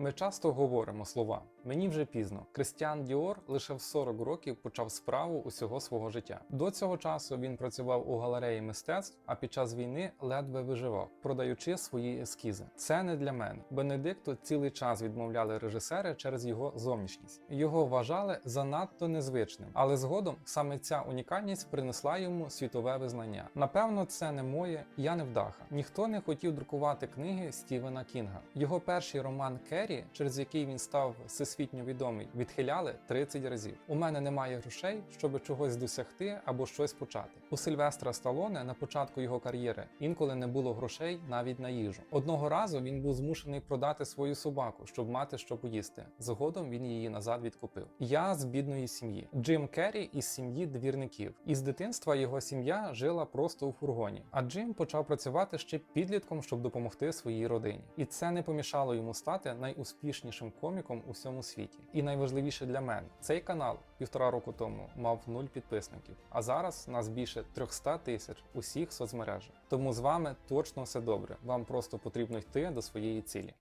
Ми часто говоримо слова мені вже пізно. Кристіан Діор лише в 40 років почав справу усього свого життя. До цього часу він працював у галереї мистецтв, а під час війни ледве виживав, продаючи свої ескізи. Це не для мене. Бенедикту цілий час відмовляли режисери через його зовнішність. Його вважали занадто незвичним, але згодом саме ця унікальність принесла йому світове визнання. Напевно, це не моє, я не вдаха. Ніхто не хотів друкувати книги Стівена Кінга. Його перший роман Керрі, через який він став всесвітньо відомий, відхиляли 30 разів. У мене немає грошей, щоб чогось досягти або щось почати. У Сильвестра Сталоне на початку його кар'єри інколи не було грошей навіть на їжу. Одного разу він був змушений продати свою собаку, щоб мати що поїсти. Згодом він її назад відкупив. Я з бідної сім'ї. Джим Керрі із сім'ї двірників. Із дитинства його сім'я жила просто у фургоні. А Джим почав працювати ще підлітком, щоб допомогти своїй родині. І це не помішало йому стати найуспішнішим коміком у всьому світі. І найважливіше для мене, цей канал півтора року тому мав нуль підписників, а зараз нас більше 300 тисяч усіх соцмережах. Тому з вами точно все добре. Вам просто потрібно йти до своєї цілі.